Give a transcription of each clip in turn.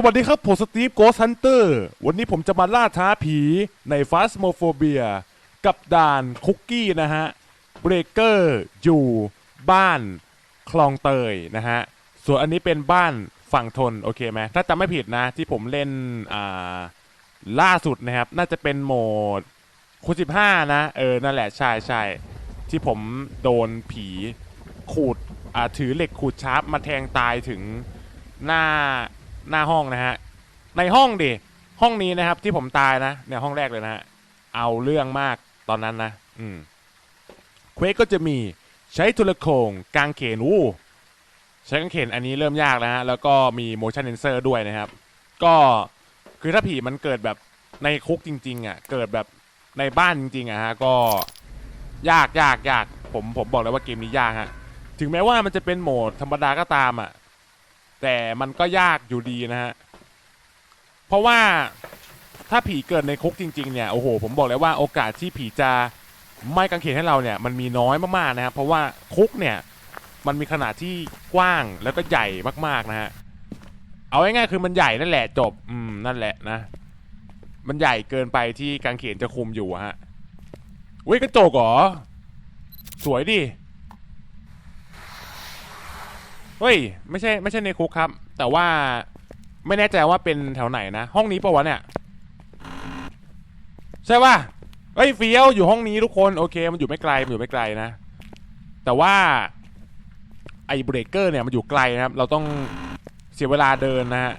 สวัสดีครับ ผมสตีฟโกสฮันเตอร์ วันนี้ผมจะมาล่าท้าผีในฟาสโมโฟเบียกับด่านคุกกี้นะฮะ เบรเกอร์อยู่บ้านคลองเตยนะฮะ ส่วนอันนี้เป็นบ้านฝั่งทน โอเคไหมถ้าจำไม่ผิดนะ ที่ผมเล่นอ่าล่าสุดนะครับ น่าจะเป็นโหมดคูสิบห้านะ เออ นั่นแหละใช่ใช่ที่ผมโดนผีขูดอ่าถือเหล็กขูดชาร์ปมาแทงตายถึงหน้า หน้าห้องนะฮะ ในห้องดิ ห้องนี้นะครับ ที่ผมตายนะเนี่ยห้องแรกเลยนะฮะ เอาเรื่องมากตอนนั้นนะ อืมเควสก็จะมีใช้โทรโขงกางเขนอู้ใช้กางเขนอันนี้เริ่มยากแล้วฮะ แล้วก็มี motion sensor ด้วยนะครับ ก็คือถ้าผีมันเกิดแบบในคุกจริง ๆ อะ เกิดแบบในบ้านจริงๆอะฮะ ก็ยากยากยากผมผมบอกเลยว่าเกมนี้ยากฮะ ถึงแม้ว่ามันจะเป็นโหมดธรรมดาก็ตามอะ แต่มันก็ยากอยู่ดีนะฮะ เพราะว่าถ้าผีเกิดในคุกจริง ๆ เนี่ย โอ้โห ผมบอกเลยว่าโอกาสที่ผีจะไม่กังเขนให้เราเนี่ย มันมีน้อยมากๆนะครับ เพราะว่าคุกเนี่ย มันมีขนาดที่กว้างแล้วก็ใหญ่มากๆนะฮะ เอาง่ายๆคือมันใหญ่นั่นแหละจบ อืม นั่นแหละนะ มันใหญ่เกินไปที่กังเขนจะคุมอยู่ฮะเว้ยกระจกเหรอ สวยดิ เฮ้ย ไม่ใช่ไม่ใช่ในคุกครับ แต่ว่าไม่แน่ใจว่าเป็นแถวไหนนะ ห้องนี้ปะวะเนี่ย ใช่ป่ะเฮ้ยเฟี้ยวอยู่ห้องนี้ทุกคนโอเค มันอยู่ไม่ไกลมันอยู่ไม่ไกลนะ แต่ว่าไอ้เบรกเกอร์เนี่ยมันอยู่ไกลนะครับ เราต้องเสียเวลาเดินนะฮะ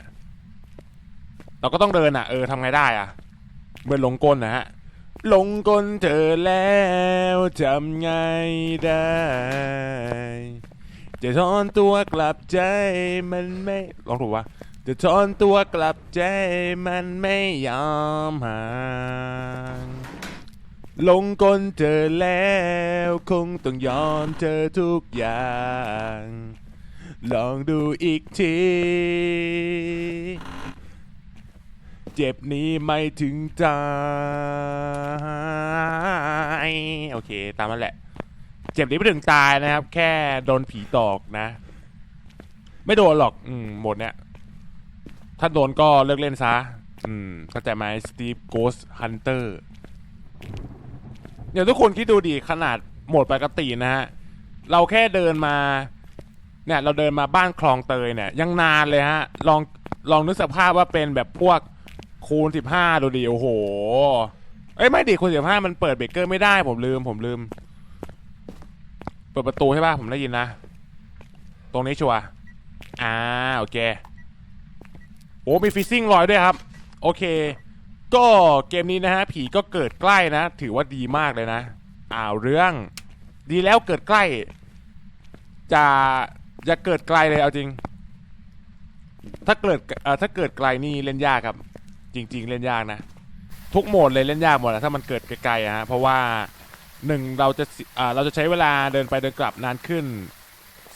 เราก็ต้องเดินอะเออทำไงได้อะเหมือนลงกลนะฮะหลงกลเธอแล้วทำไงได้ จะถอนตัวกลับใจมันไม่ลองถูกปะจะถอนตัวกลับใจมันไม่ยอมห่างลงกลเธอแล้ว คงต้องยอมเธอทุกอย่าง ลองดูอีกที เจ็บนี้ไม่ถึงตาย โอเค ตามนั้นแหละ เจ็บนี้ไม่ถึงตายนะครับ แค่โดนผีตอกนะ ไม่โดนหรอก อืมหมดเนี่ย ถ้าโดนก็เลิกเล่นซะ อืมเข้าใจไหมสตีฟโกสฮันเตอร์เดี๋ยวทุกคนคิดดูดีขนาดโหมดปกตินะฮะ เราแค่เดินมา เนี่ย เราเดินมาบ้านคลองเตยเนี่ย ยังนานเลยฮะ ลองลองนึกสภาพว่าเป็นแบบพวกคูณสิบห้าดูดิโอ้โห เอ้ย ไม่ดิคูณสิบห้ามันเปิดเบรกเกอร์ไม่ได้ผมลืมผมลืม ปิดประตูใช่ป่ะผมได้ยินนะ ตรงนี้ชัวร์อ่าโอเค โอ้มีฟิซซิ่งลอยด้วยครับ โอเค ก็เกมนี้นะฮะ ผีก็เกิดใกล้นะ ถือว่าดีมากเลยนะ อ้าวเรื่องดีแล้วเกิดใกล้ จะจะเกิดไกลเลยเอาจริง ถ้าเกิดเอ่อถ้าเกิดไกลนี่เล่นยากครับ จริง ๆ เล่นยากนะ ทุกโหมดเลยเล่นยากหมดอะถ้ามันเกิดไกลๆอะฮะเพราะว่า หนึ่งเราจะอ่าเราจะใช้เวลาเดินไปเดินกลับนานขึ้น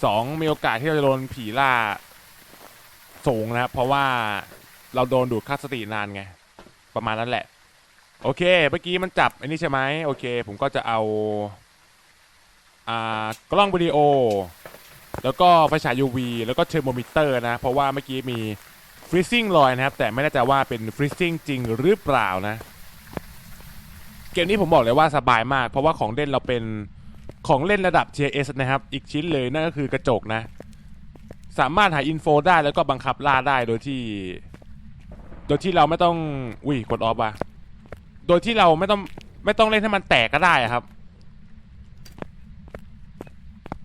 สองมีโอกาสที่เราจะโดนผีล่าสูงนะครับ เพราะว่าเราโดนดูดค่าสตินานไง ประมาณนั้นแหละ โอเค เมื่อกี้มันจับอันนี้ใช่ไหมโอเค ผมก็จะเอาอ่ากล้องวิดีโอ แล้วก็ไฟฉาย UV แล้วก็เทอร์โมมิเตอร์นะ เพราะว่าเมื่อกี้มีฟรีซิ่งลอยนะครับ แต่ไม่แน่ใจว่าเป็นฟรีซิ่งจริงหรือเปล่านะ เกมนี้ผมบอกเลยว่าสบายมาก เพราะว่าของเล่นเราเป็นของเล่นระดับ TS นะครับ อีกชิ้นเลยนั่นก็คือกระจกนะ สามารถหาอินโฟได้แล้วก็บังคับล่าได้โดยที่ โดยที่เราไม่ต้องอุ้ยกดออฟอะโดยที่เราไม่ต้องไม่ต้องเล่นให้มันแตกก็ได้อะครับ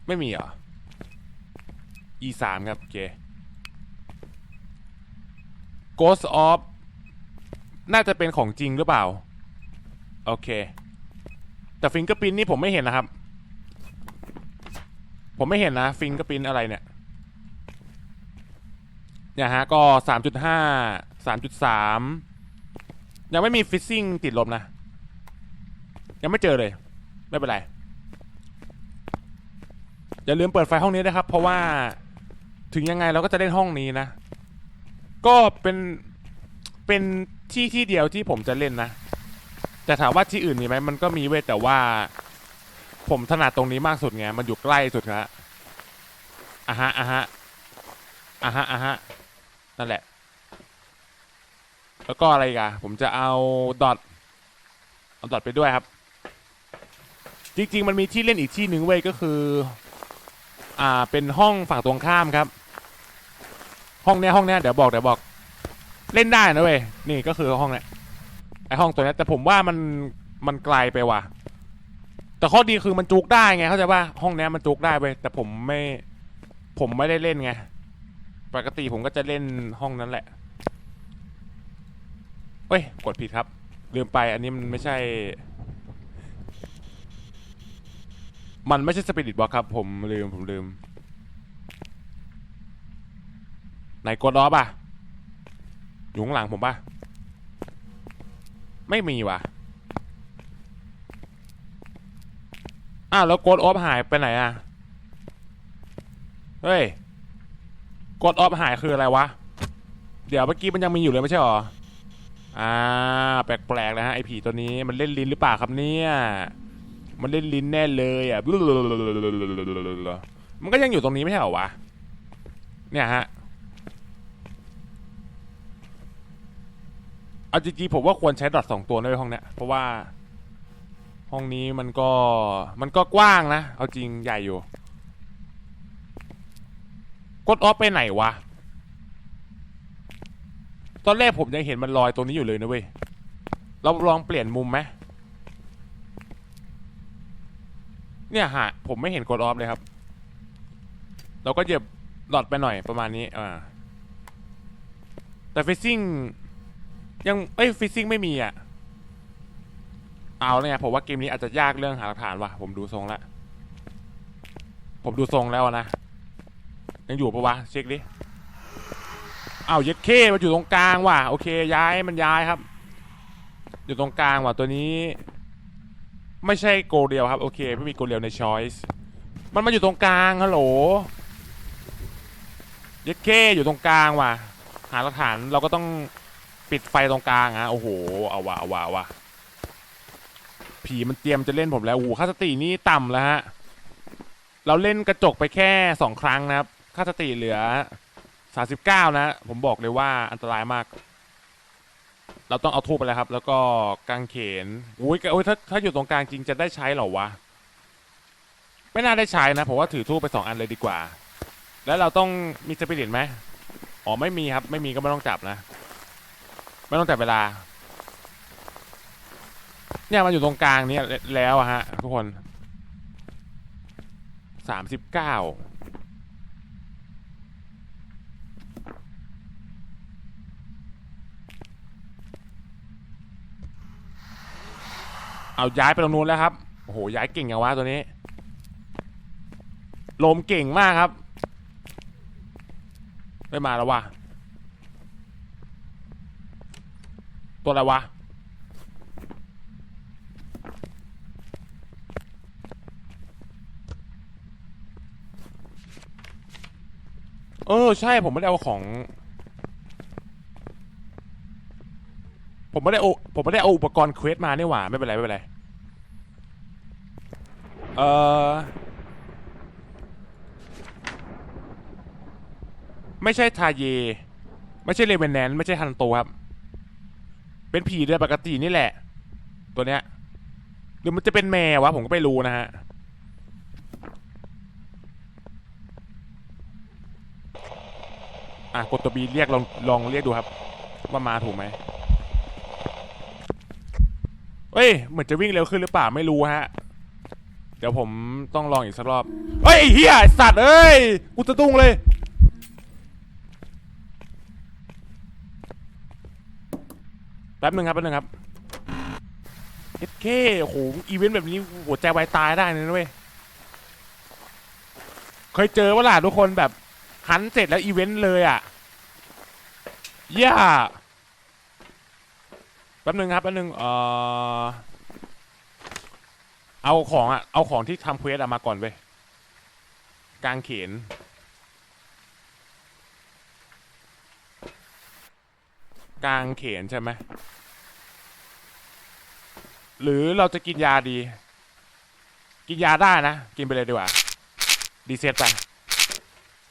ไม่มีเหรอ e สามครับโอเค Ghost of น่าจะเป็นของจริงหรือเปล่า โอเค แต่ฟิงเกอร์พินนี่ผมไม่เห็นนะครับ ผมไม่เห็นนะ ฟิงเกอร์พินอะไรเนี่ย เนี่ยฮะ ก็สามจุดห้าสามจุดสามยังไม่มีฟิซซิ่งติดลบนะ ยังไม่เจอเลย ไม่เป็นไร อย่าลืมเปิดไฟห้องนี้นะครับ เพราะว่าถึงยังไงเราก็จะเล่นห้องนี้นะ ก็เป็นเป็นที่ที่เดียวที่ผมจะเล่นนะ แต่ถามว่าที่อื่นมีไหมมันก็มีเว้ยแต่ว่า ผมถนัดตรงนี้มากสุดไงมันอยู่ใกล้สุดครับอะฮะอะฮะอะฮะอะฮะนั่นแหละ แล้วก็อะไรกันผมจะเอาดอทเอาดอทไปด้วยครับ จริง ๆ มันมีที่เล่นอีกที่หนึ่งเว้ยก็คือ อ่าเป็นห้องฝั่งตรงข้ามครับ ห้องเนี้ยห้องเนี้ยเดี๋ยวบอกเดี๋ยวบอก เล่นได้นะเว้ยนี่ก็คือห้องเนี้ย ไอห้องตัวนี้แต่ผมว่ามันมันไกลไปว่ะ แต่ข้อดีคือมันจุกได้ไงเข้าใจป่ะห้องนี้มันจุกได้เว้ยแต่ผมไม่ ผมไม่ได้เล่นไง ปกติผมก็จะเล่นห้องนั้นแหละเฮ้ย กดผิดครับ ลืมไปอันนี้มันไม่ใช่ มันไม่ใช่สปิริตบอกครับ ผมลืมผมลืม ไหนกดล้อป่ะอยู่ข้างหลังผมป่ะ ไม่มีว่ะอ้าวแล้วกดออฟหายไปไหนอะ เฮ้ยกดออฟหายคืออะไรวะ เดี๋ยวเมื่อกี้มันยังมีอยู่เลยไม่ใช่หรอ อ่า แปลกๆนะฮะไอผีตัวนี้มันเล่นลิ้นหรือเปล่าครับเนี่ย มันเล่นลิ้นแน่เลยอะ มันก็ยังอยู่ตรงนี้ไม่ใช่หรอวะ เนี่ยฮะ เอาจริงๆผมว่าควรใช้ดอทสองตัวในห้องเนี้ยเพราะว่า ห้องนี้มันก็มันก็กว้างนะ เอาจริงใหญ่อยู่ กดออฟไปไหนวะ ตอนแรกผมยังเห็นมันลอยตรงนี้อยู่เลยนะเว้ย เราลองเปลี่ยนมุมไหมเนี่ยฮะผมไม่เห็นกดออฟเลยครับ เราก็เหยียบดอทไปหน่อยประมาณนี้ อ่า แต่เฟซซิ่ง ยังเอ้ยฟิซซิ่งไม่มีอะ เอาเนี่ยผมว่าเกมนี้อาจจะยากเรื่องหาหลักฐานว่ะ ผมดูทรงแล้วผมดูทรงแล้วนะ ยังอยู่ปะวะ เช็คดิอ้าวเย็ดเคมันอยู่ตรงกลางว่ะ โอเค ย้ายมันย้ายครับ อยู่ตรงกลางว่ะตัวนี้ ไม่ใช่โกเดียวครับ โอเคไม่มีโกเดียวในช้อยส์มันมาอยู่ตรงกลางฮัลโหลเย็ดเคอยู่ตรงกลางว่ะ หาหลักฐานเราก็ต้อง ปิดไฟตรงกลางฮะโอ้โหเอาว่ะเอาว่ะเอาว่ะผีมันเตรียมจะเล่นผมแล้วโอ้โหค่าสตินี่ต่ำแล้วฮะเราเล่นกระจกไปแค่สองครั้งนะครับค่าสติเหลือสาสิบเก้านะ ผมบอกเลยว่าอันตรายมาก เราต้องเอาทูบไปแล้วครับ แล้วก็กางเขนอุ้ยโอ้ยถ้าถ้าอยู่ตรงกลางจริงจะได้ใช้หรอวะไม่น่าได้ใช้นะผมว่าถือทูบไปสองอันเลยดีกว่า แล้วเราต้องมีสปิริตไหมอ๋อไม่มีครับ ไม่มีก็ไม่ต้องจับนะ ไม่ต้องจับเวลา เนี่ยมันอยู่ตรงกลางเนี้แล้วอะฮะ ทุกคนสามสิบเก้าเอาย้ายไปตรงนู้นแล้วครับ โอ้โห ย้ายเก่งอย่างวะตัวนี้ ลมเก่งมากครับ ไม่มาแล้วว่ะ ตัวอะไรวะ เออ ใช่ผมไม่ได้เอาของ ผมไม่ได้เอาผมไม่ได้เอาอุปกรณ์เควสมาเนี่หว่า ไม่เป็นไร ไม่เป็นไร เออไม่ใช่ทาเย ไม่ใช่เลเวนแนนไม่ใช่ฮันโตครับ เป็นผีเดือนปกตินี่แหละ ตัวเนี้ยหรือมันจะเป็นแมววะผมก็ไม่รู้นะฮะอะกดตัวบีเรียกลองลองเรียกดูครับ ว่ามาถูกไหมเฮ้ยเหมือนจะวิ่งเร็วขึ้นหรือเปล่าไม่รู้ฮะ เดี๋ยวผมต้องลองอีกสักรอบเฮ้ยไอ้เฮียสัตว์เอ้ยกูจะตุ้งเลย แป๊บหนึ่งครับแป๊บหนึ่งครับเอเคโอ้โหอีเวนต์แบบนี้หัวใจวายตายได้เลยนะเว้ยเคยเจอว่าล่ะทุกคนแบบหันเสร็จแล้วอีเวนต์เลยอะย่าแป๊บหนึ่งครับแป๊บหนึ่งเออเอาของอะเอาของที่ทำเควสอะมาก่อนเว้ยกางเขน กลางเขนใช่ไหมหรือเราจะกินยาดี กินยาได้นะ กินไปเลยดีกว่า ดีเซ็ตไป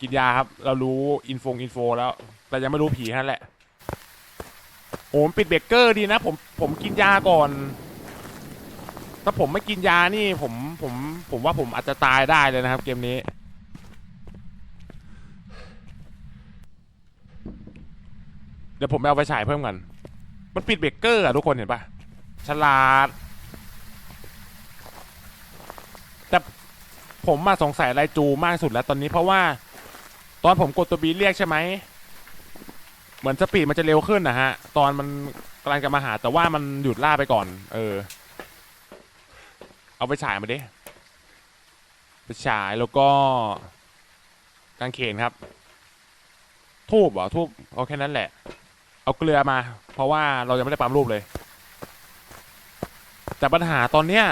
กินยาครับ เรารู้อินโฟงอินโฟแล้ว แต่ยังไม่รู้ผีนั้นแหละโอผมปิดเบรกเกอร์ดีนะ ผมผมกินยาก่อน ถ้าผมไม่กินยานี่ผมผมผมว่าผมอาจจะตายได้เลยนะครับ เกมนี้ เดี๋ยวผมไปเอาไปฉายเพิ่มกันมันปิดเบรกเกอร์อะทุกคนเห็นปะฉลาด แต่ผมมาสงสัยไรจูมากสุดแล้วตอนนี้เพราะว่า ตอนผมกดตัวบีเรียกใช่ไหม เหมือนสปีดมันจะเร็วขึ้นนะฮะ ตอนมันกำลังจะมาหาแต่ว่ามันหยุดล่าไปก่อน เออ เอาไปฉายมาดิไปฉายแล้วก็กางเขนครับ ทูบเหรอทูบเอาแค่นั้นแหละ เอาเกลือมา เพราะว่าเรายังไม่ได้ปั๊มรูปเลย แต่ปัญหาตอนเนี้ย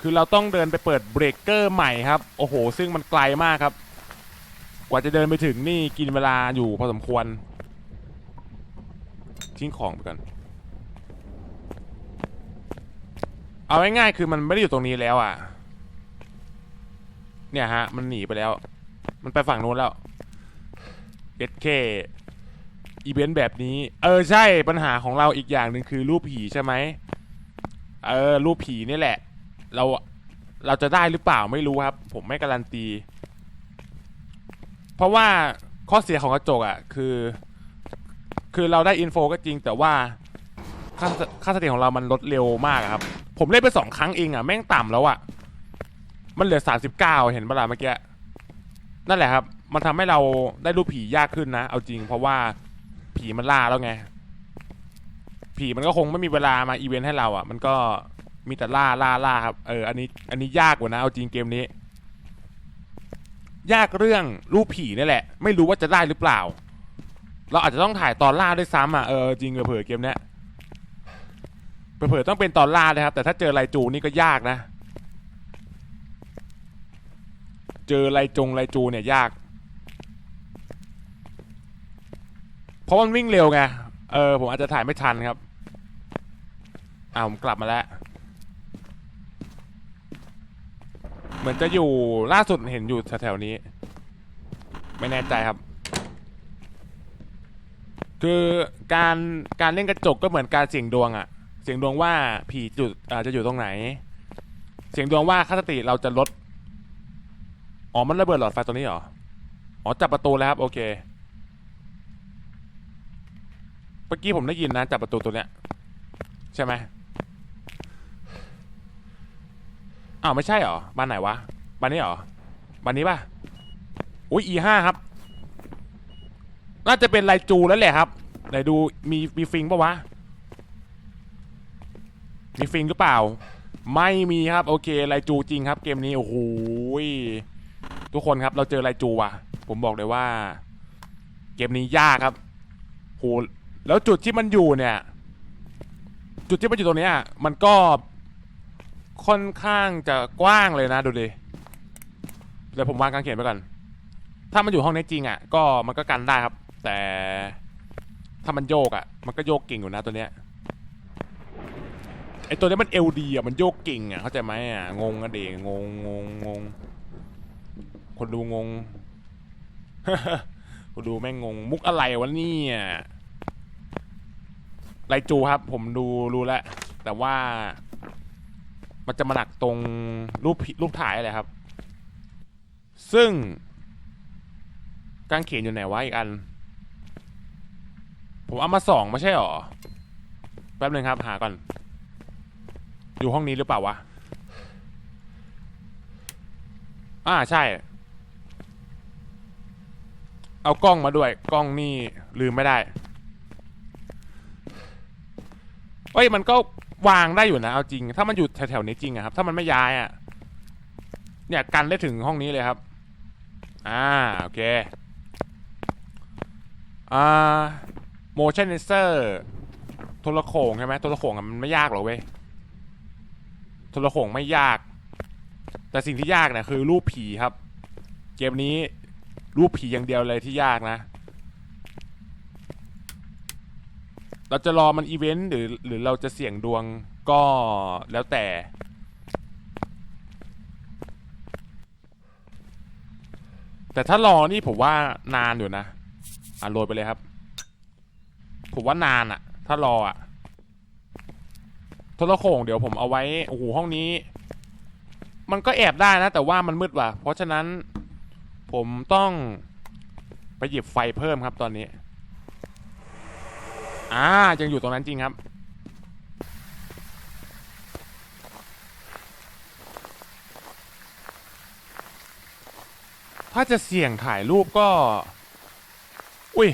คือเราต้องเดินไปเปิดเบรกเกอร์ใหม่ครับ โอ้โห ซึ่งมันไกลมากครับ กว่าจะเดินไปถึงนี่กินเวลาอยู่พอสมควร ทิ้งของไปก่อน เอาง่ายๆคือมันไม่ได้อยู่ตรงนี้แล้วอะ เนี่ยฮะ มันหนีไปแล้ว มันไปฝั่งนู้นแล้วเอสเค อีเวนต์แบบนี้ เออใช่ปัญหาของเราอีกอย่างหนึ่งคือรูปผีใช่ไหมเออรูปผีนี่แหละ เราเราจะได้หรือเปล่าไม่รู้ครับ ผมไม่การันตี เพราะว่าข้อเสียของกระจกอะ คือ คือเราได้อินโฟก็จริงแต่ว่าค่าสค่าสติของเรามันลดเร็วมากครับ ผมเล่นไปสองครั้งเองอะ แม่งต่ำแล้วอะ มันเหลือสามสิบเก้าเห็นปะล่ะเมื่อกี้นั่นแหละครับ มันทำให้เราได้รูปผียากขึ้นนะ เอาจริง เพราะว่า ผีมันล่าแล้วไง ผีมันก็คงไม่มีเวลามาอีเวนต์ให้เราอะ มันก็มีแต่ล่าล่าล่าครับ เออ อันนี้ อันนี้ยากกว่านะ เอาจริงเกมนี้ ยากเรื่องรูปผีนี่แหละ ไม่รู้ว่าจะได้หรือเปล่า เราอาจจะต้องถ่ายตอนล่าด้วยซ้ำอะ เออจริงเผื่อเกมเนี้ยเผื่อต้องเป็นตอนล่าเลยครับ แต่ถ้าเจอไรจูนี่ก็ยากนะ เจอไรจงไรจูเนี่ยยาก เพราะมันวิ่งเร็วไง เออ ผมอาจจะถ่ายไม่ทันครับอ่าผมกลับมาแล้ว เหมือนจะอยู่ล่าสุดเห็นอยู่แถวๆนี้ ไม่แน่ใจครับ คือการการเล่นกระจกก็เหมือนการเสี่ยงดวงอะเสี่ยงดวงว่าผีจุดอาจะอยู่ตรงไหน เสี่ยงดวงว่าค่าสติเราจะลด อ๋อ มันระเบิดหลอดไฟตัวนี้เหรอ อ๋อ จับประตูแล้วครับ โอเค เมื่อกี้ผมได้ยินนะจับประตูตัวเนี้ย ใช่ไหมอ้าวไม่ใช่เหรอบ้านไหนวะบ้านนี้เหรอบ้านนี้ป่ะอุ้ย E ห้าครับ น่าจะเป็นไลจูแล้วแหละครับไหนดูมีมีฟิงปะวะมีฟิงหรือเปล่า ไม่มีครับโอเคไลจูจริงครับ เกมนี้โอ้โหยทุกคนครับเราเจอไลจูว่ะ ผมบอกเลยว่า เกมนี้ยากครับโห แล้วจุดที่มันอยู่เนี่ย จุดที่มันอยู่ตรงนี้มันก็ค่อนข้างจะกว้างเลยนะดูดิเดี๋ยวผมวางกางเขนไปก่อน ถ้ามันอยู่ห้องนี้จริงอะ ก็มันก็กันได้ครับ แต่ถ้ามันโยกอะ มันก็โยกเก่งอยู่นะตัวเนี้ยไอตัวนี้มันเอลดีอะมันโยกเก่งอะเข้าใจไหมอะงงอะเด็กงงงงงงคนดูงงคนดูแม่งงงมุกอะไรวะเนี่ย ไรจูครับ ผมดูรู้แล้ว แต่ว่า มันจะมาหนักตรงรูปรูปถ่ายอะไรครับ ซึ่งกางเขนอยู่ไหนวะอีกอัน ผมเอามาสองไม่ใช่หรอ แป๊บหนึ่งครับ หาก่อน อยู่ห้องนี้หรือเปล่าวะ อ่าใช่ เอากล้องมาด้วย กล้องนี่ลืมไม่ได้ เอ้ยมันก็วางได้อยู่นะเอาจริง ถ้ามันอยู่แถวๆนี้จริงอะครับ ถ้ามันไม่ย้ายอะเนี่ยกันได้ถึงห้องนี้เลยครับ อ่าโอเคอ่า motion sensor โทรโขงใช่ไหมโทรโขงมันไม่ยากหรอกเว้ยโทรโขงไม่ยาก แต่สิ่งที่ยากเนี่ยคือรูปผีครับ เกมนี้รูปผีอย่างเดียวเลยที่ยากนะ เราจะรอมันอีเวนต์หรือหรือเราจะเสี่ยงดวงก็แล้วแต่ แต่ถ้ารอนี่ผมว่านานอยู่นะอะโรยไปเลยครับ ผมว่านานอะถ้ารออะทรโขงเดี๋ยวผมเอาไว้โอ้โหห้องนี้ มันก็แอบได้นะ แต่ว่ามันมืดว่ะ เพราะฉะนั้นผมต้องไปหยิบไฟเพิ่มครับตอนนี้ อ่ายังอยู่ตรงนั้นจริงครับ ถ้าจะเสี่ยงถ่ายรูปก็ อุ้ย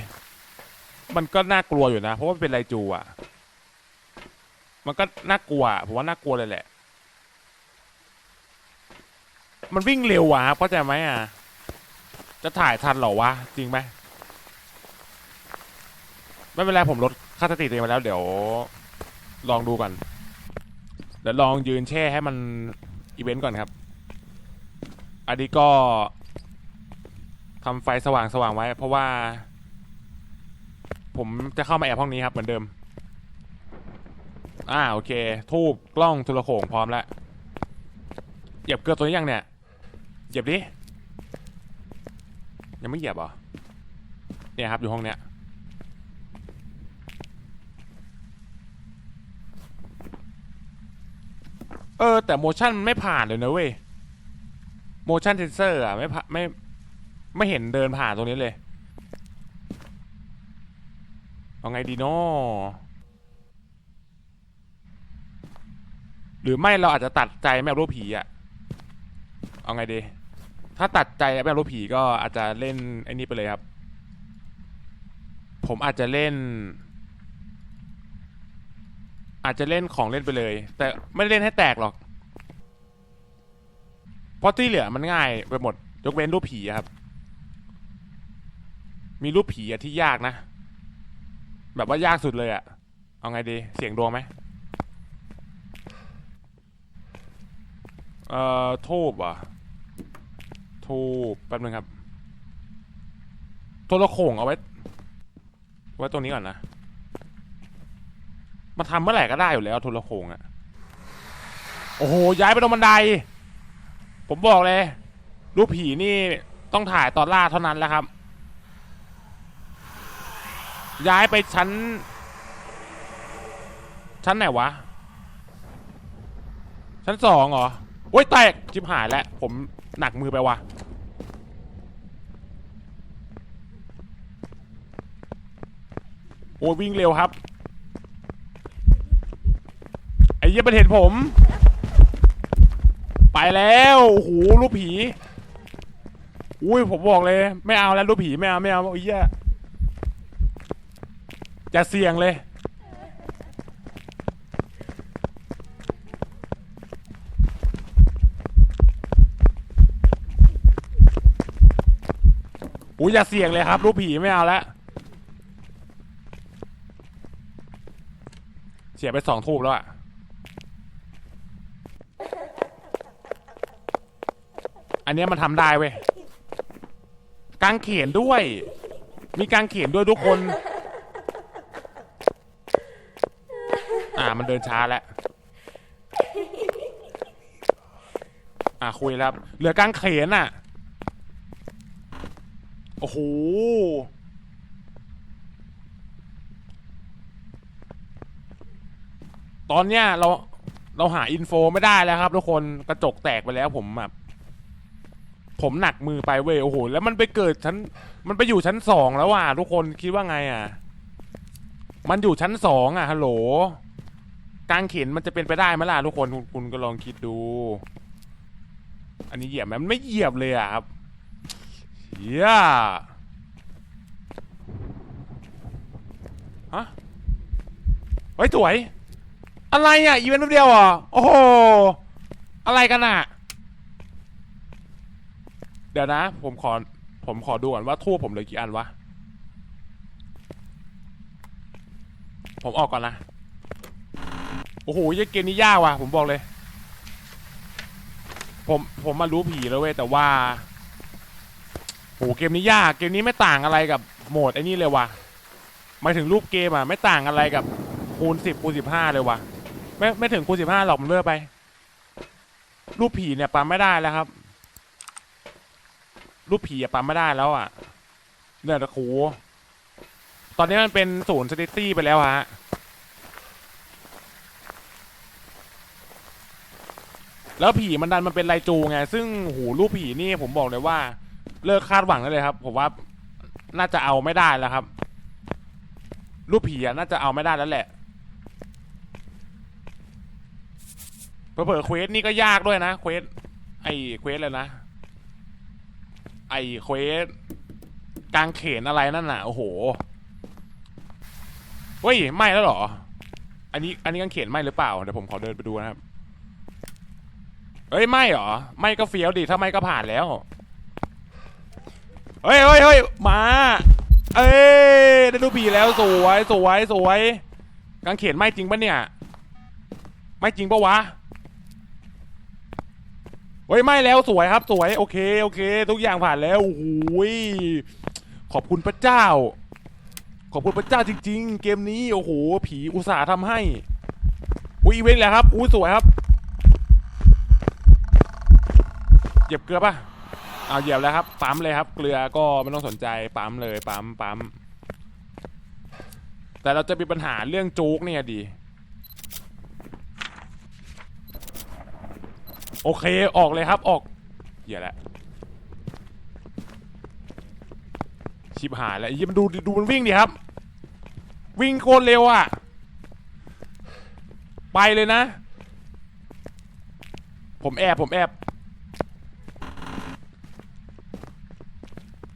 มันก็น่ากลัวอยู่นะ เพราะว่าเป็นไรจูอะ มันก็น่ากลัวผมว่าน่ากลัวเลยแหละ มันวิ่งเร็วอะครับเข้าใจไหมอะ จะถ่ายทันเหรอวะ จริงไหม ไม่เป็นไรผมลดค่าสติตัวเองมาแล้ว เดี๋ยว ลองดูก่อนเดี๋ยวลองยืนแช่ให้มันอีเวนต์ก่อนครับ อันนี้ก็ทำไฟสว่างสว่างไว้ เพราะว่า ผมจะเข้ามาแอบห้องนี้ครับเหมือนเดิม อ่าโอเค ทูบกล้องโทุลโขงพร้อมแล้วเหยียบเกลือตัวนี้ยังเนี่ยเหยียบดิยังไม่เหยียบเหรอเนี่ยครับอยู่ห้องเนี้ย เออ แต่โมชั่นมันไม่ผ่านเลยนะเว้ย motion sensor อะไม่ผ่าไม่ ไม่เห็นเดินผ่านตรงนี้เลย เอาไงดีนาะหรือไม่เราอาจจะตัดใจไม่เอารูปผีอะเอาไงดี ถ้าตัดใจไม่เอารูปผีก็อาจจะเล่นไอ้นี่ไปเลยครับ ผมอาจจะเล่น อาจจะเล่นของเล่นไปเลย แต่ไม่ได้เล่นให้แตกหรอก เพราะที่เหลือมันง่ายไปหมด ยกเว้นรูปผีครับ มีรูปผีอะที่ยากนะ แบบว่ายากสุดเลยอะเอาไงดี เสียงดวงไหมเอ่อทูบอะทูบแป๊บนึงครับโทรโข่งเอาไว้ ไว้ตรงนี้ก่อนนะ มาทำเมื่อไหร่ก็ได้อยู่แล้วโทรโขงอะโอ้โหย้ายไปตรงบันได ผมบอกเลย รูปผีนี่ต้องถ่ายตอนล่าเท่านั้นแหละครับ ย้ายไปชั้น ชั้นไหนวะ ชั้นสองเหรอโอ้ยแตกจิบหายแล้ว ผมหนักมือไปวะโอ้ยวิ่งเร็วครับ ไอ้ เหี้ยมันเห็นผม ไปแล้วโอ้โหรูปผี อุ้ยผมบอกเลย ไม่เอาแล้วรูปผีไม่เอาไม่เอาไอ้เหี้ยจะเสี่ยงเลย อุ้ยอย่าเสี่ยงเลยครับ รูปผีไม่เอาแล้วเสียไปสองทูบแล้วอะ อันเนี้ยมันทำได้เว้ยกางเขนด้วย มีกางเขนด้วยทุกคน อ่ามันเดินช้าแล้วอ่าคุยแล้ว เหลือกางเขนอะ โอ้โห ตอนเนี้ยเราเราหาอินโฟไม่ได้แล้วครับทุกคนกระจกแตกไปแล้วผมแบบ ผมหนักมือไปเว้ยโอ้โหแล้วมันไปเกิดชั้นมันไปอยู่ชั้นสองแล้วว่ะทุกคนคิดว่าไงอะ มันอยู่ชั้นสองอะฮัลโหลกางเขนมันจะเป็นไปได้ไหมล่ะทุกคนคุณคุณก็ลองคิดดู อันนี้เหยียบไหมมันไม่เหยียบเลยอะครับเฮียฮะเฮ้ยสวย อะไรอะอีเวนต์เดียวเหรอโอ้โหอะไรกันอะ เดี๋ยวนะ ผมขอ ผมขอดูก่อนว่าทั่วผมเหลือกี่อันวะ ผมออกก่อนนะ โอ้โหยเกมนี้ยากว่ะ ผมบอกเลย ผมผมมารู้ผีแล้วเว้ยแต่ว่าโหเกมนี้ยากเกมนี้ไม่ต่างอะไรกับโหมดไอ้นี่เลยว่ะหมายถึงรูปเกมอะไม่ต่างอะไรกับคูณสิบคูณสิบห้าเลยว่ะไม่ไม่ถึงคูณสิบห้าหรอกมันเลื่อไป รูปผีเนี่ยปั๊มไม่ได้แล้วครับ รูปผีปั๊มไม่ได้แล้วอะเนี่ยตะคูตอนนี้มันเป็นศูนย์สติตี้ไปแล้วฮะแล้วผีมันดันมันเป็นไรจูงไง ซึ่งหูรูปผีนี่ผมบอกเลยว่า เลิกคาดหวังได้เลยครับ ผมว่าน่าจะเอาไม่ได้แล้วครับ รูปผีน่าจะเอาไม่ได้แล้วแหละเผลอเควสนี่ก็ยากด้วยนะเควสไอเควสเลยนะ ไอ้เควสกลางเขนอะไรนั่นน่ะ โอ้โหเฮ้ยไหม่แล้วเหรอ อันนี้อันนี้กางเขนไหม่หรือเปล่า เดี๋ยวผมขอเดินไปดูนะครับ เฮ้ยไม่เหรอไม่ก็เฟี้ยวดิถ้าไม่ก็ผ่านแล้ว เฮ้ยเฮ้ยเฮ้ยมา เอ้ยได้ดูผีแล้วสวยสวยสวยกางเขนไหม่จริงปะเนี่ย ไม่จริงปะวะ เฮ้ยไม่แล้วสวยครับสวยโอเคโอเค ทุกอย่างผ่านแล้วโอ้โหยขอบคุณพระเจ้า ขอบคุณพระเจ้าจริง ๆ เกมนี้โอ้โหผีอุตส่าห์ทำให้อุ้ยอีเวนต์แล้วครับอุ้ยสวยครับเหยียบเกลือป่ะเอาเหยียบแล้วครับปั๊มเลยครับ เกลือก็ไม่ต้องสนใจปั๊มเลยปั๊มปั๊มแต่เราจะมีปัญหาเรื่องจุกเนี่ยดี โอเคออกเลยครับออกเหี้ยแหละชิบหายแล้วไอ้เหี้ยมันดูดูมันวิ่งดิครับ วิ่งโคตรเร็วอะ ไปเลยนะ ผมแอบผมแอบ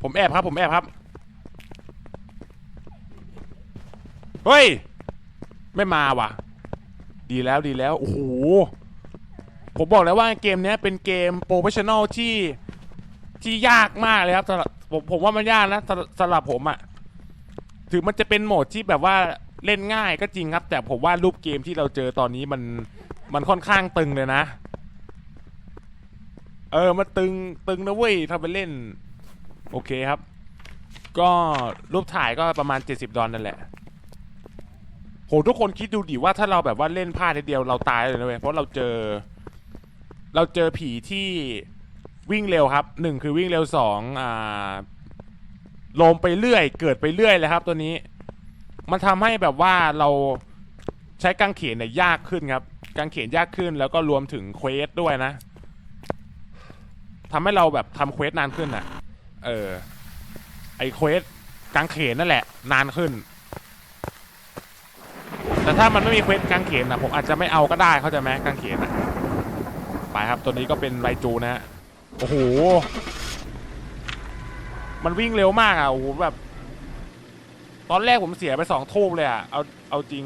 ผมแอบครับผมแอบครับ เฮ้ย ไม่มาว่ะ ดีแล้วดีแล้ว โอ้โห ผมบอกแล้วว่าเกมนี้เป็นเกมโปรเฟชชั่นอลที่ที่ยากมากเลยครับสำหรับผมผมว่ามันยากนะสำหรับผมอะถึงมันจะเป็นโหมดที่แบบว่าเล่นง่ายก็จริงครับ แต่ผมว่ารูปเกมที่เราเจอตอนนี้มันมันค่อนข้างตึงเลยนะ เออมันตึงตึงนะเว้ยทำไปเล่น โอเคครับ ก็รูปถ่ายก็ประมาณ 70 ดอลนั่นแหละโหทุกคนคิดดูดิว่าถ้าเราแบบว่าเล่นพลาดนิดเดียวเราตายเลยนะเว้ยเพราะเราเจอ เราเจอผีที่วิ่งเร็วครับหนึ่งคือวิ่งเร็วสองอ่าลมไปเรื่อย เกิดไปเรื่อยเลยครับ ตัวนี้ มันทำให้แบบว่าเราใช้กางเขนเนี่ยยากขึ้นครับกางเขนยากขึ้นแล้วก็รวมถึงเควสด้วยนะทำให้เราแบบทำเควสนานขึ้นอะ เออ ไอเควสกางเขนนั่นแหละ นานขึ้น แต่ถ้ามันไม่มีเควสกางเขนนะผมอาจจะไม่เอาก็ได้เข้าใจไหมกางเขนนะ ไปครับ ตัวนี้ก็เป็นไรจูนะฮะ โอ้โห มันวิ่งเร็วมากอะ โอ้โหแบบ ตอนแรกผมเสียไปสองทูบเลยอะ เอา เอาจริง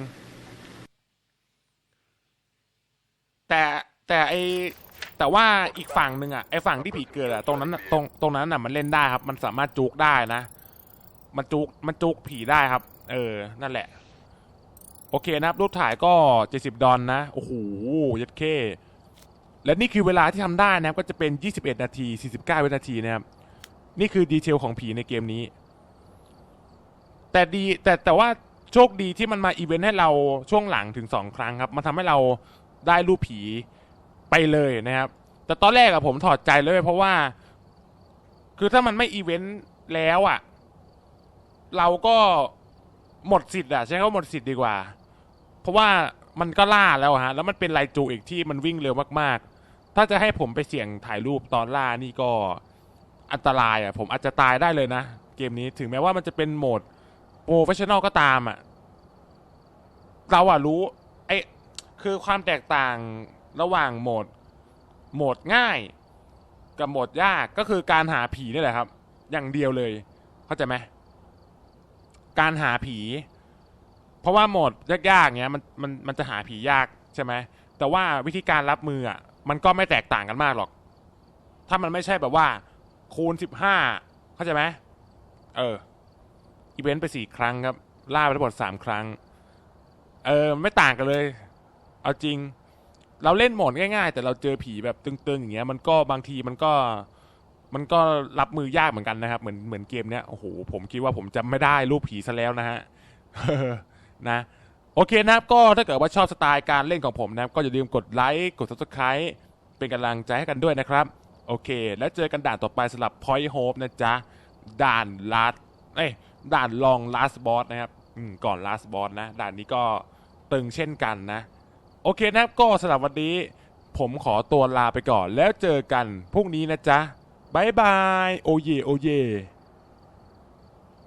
แต่แต่ไอแต่ว่าอีกฝั่งหนึ่งอะ ไอฝั่งที่ผีเกิดอะ ตรงนั้นตรงตรงนั้นอะ มันเล่นได้ครับ มันสามารถจุกได้นะ มันจุกมันจุกผีได้ครับ เออ นั่นแหละ โอเคนะครับ รูปถ่ายก็70ดอลนะ โอ้โหยัดเค และนี่คือเวลาที่ทำได้นะครับก็จะเป็น 21 นาที 49 วินาทีนะครับ นี่คือดีเทลของผีในเกมนี้ แต่ดีแต่แต่ว่าโชคดีที่มันมาอีเวนต์ให้เราช่วงหลังถึง 2 ครั้งครับ มันทำให้เราได้รูปผีไปเลยนะครับ แต่ตอนแรกอะผมถอดใจเลยเพราะว่า คือถ้ามันไม่อีเวนต์แล้วอะเราก็หมดสิทธิ์อะใช้คำว่าหมดสิทธิ์ดีกว่า เพราะว่า มันก็ล่าแล้วฮะ แล้วมันเป็นไลจูอีกที่มันวิ่งเร็วมากๆ ถ้าจะให้ผมไปเสี่ยงถ่ายรูปตอนล่านี่ก็อันตรายอะผมอาจจะตายได้เลยนะ เกมนี้ถึงแม้ว่ามันจะเป็นโหมดโปรเฟชชั่นอลก็ตามอะเราอะรู้ไอ้คือความแตกต่างระหว่างโหมดโหมดง่ายกับโหมดยากก็คือการหาผีนี่แหละครับ อย่างเดียวเลย เข้าใจไหมการหาผี เพราะว่าโหมดยากๆเงี้ยมันมันมันจะหาผียากใช่ไหมแต่ว่าวิธีการรับมืออะมันก็ไม่แตกต่างกันมากหรอก ถ้ามันไม่ใช่แบบว่า คูณสิบห้าเข้าใจไหมเอออีเวนต์ไปสี่ครั้งครับ ล่าไปทั้งหมดสามครั้ง เออไม่ต่างกันเลย เอาจริง เราเล่นโหมดง่ายๆ แต่เราเจอผีแบบตึงๆอย่างเงี้ย มันก็บางทีมันก็มันก็รับมือยากเหมือนกันนะครับ เหมือนเหมือนเกมเนี้ยโอ้โหผมคิดว่าผมจำไม่ได้รูปผีซะแล้วนะฮะ นะโอเคนะครับก็ถ้าเกิดว่าชอบสไตล์การเล่นของผมนะครับก็อย่าลืมกดไลค์กด subscribe เป็นกำลังใจให้กันด้วยนะครับ โอเค แล้วเจอกันด่านต่อไปสำหรับ Point Hope นะจ๊ะ ด่าน last เอ้ยด่านลอง last boss นะครับก่อน last boss นะ ด่านนี้ก็ตึงเช่นกันนะ โอเคนะครับก็สำหรับวันนี้ ผมขอตัวลาไปก่อน แล้วเจอกันพรุ่งนี้นะจ๊ะบายบาย โอเย โอเย